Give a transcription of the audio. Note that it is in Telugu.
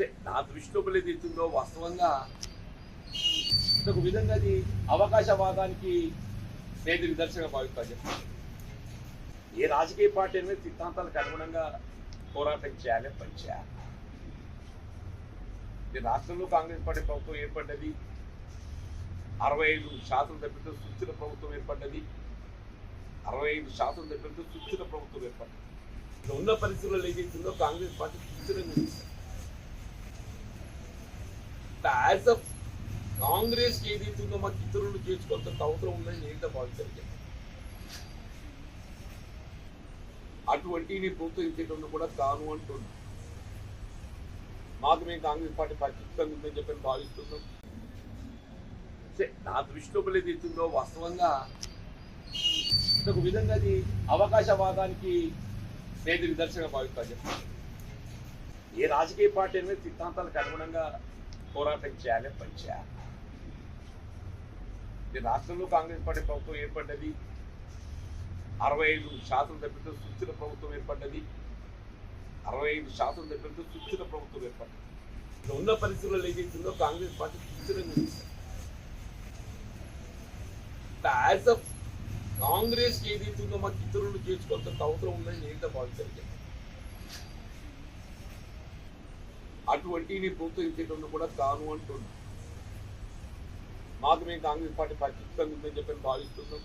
అంటే నా దృష్టిలో ఏదైతుందో వాస్తవంగా ఒక విధంగా అది అవకాశవాదానికి నేను నిదర్శనంగా భావిస్తా ఏ రాజకీయ పార్టీ అనేది సిద్ధాంతాలకు అనుగుణంగా పోరాటం చేయాలి పనిచేయాలి రాష్ట్రంలో కాంగ్రెస్ పార్టీ ప్రభుత్వం ఏర్పడ్డది. అరవై ఐదు శాతం దగ్గరతో సుస్థిర ప్రభుత్వం ఏర్పడ్డది. అరవై ఐదు శాతం దగ్గరతో సుస్థిర ప్రభుత్వం ఏర్పడ్డది. ఉన్న పరిస్థితుల్లో ఏదైతుందో కాంగ్రెస్ పార్టీ సుస్థిరంగా యాజ్ అ కాంగ్రెస్ ఏదైతుందో మాకు ఇతరులు చేసుకోవాల్సిన అవసరం ఉందని నేను భావించాను అటువంటి ప్రోత్సహించేటప్పుడు కూడా కాను అంటున్నా మాకు మేము కాంగ్రెస్ పార్టీ ఖచ్చితంగా ఉందని చెప్పి భావిస్తున్నాం. నా దృష్టిలో ఏదైతుందో వాస్తవంగా ఒక విధంగా అది అవకాశవాదానికి నేను నిదర్శనంగా భావిస్తాను ఏ రాజకీయ పార్టీ అనేది సిద్ధాంతాలకు అనుగుణంగా పోరాటం చేయాలి పనిచేయాలి ఈ రాష్ట్రంలో కాంగ్రెస్ పార్టీ ప్రభుత్వం ఏర్పడ్డది. అరవై ఐదు శాతం సభ్యులతో సుస్థిర ప్రభుత్వం ఏర్పడ్డది. అరవై ఐదు శాతం దగ్గరతో సుస్థిర ప్రభుత్వం ఏర్పడ్డది. ఉన్న పరిస్థితుల్లో ఏదైతుందో కాంగ్రెస్ పార్టీ సుస్థిరంగా యాజ్ అ కాంగ్రెస్ ఏదైతుందో మాకు ఇతరులు చేసుకోవాల్సిన అవసరం ఉందని నేను భావించాను అటువంటి ప్రోత్సహించేటప్పుడు కూడా తాను అంటున్నా మాకు మేము కాంగ్రెస్ పార్టీ ఖచ్చితంగా ఉందని చెప్పి భావిస్తున్నాం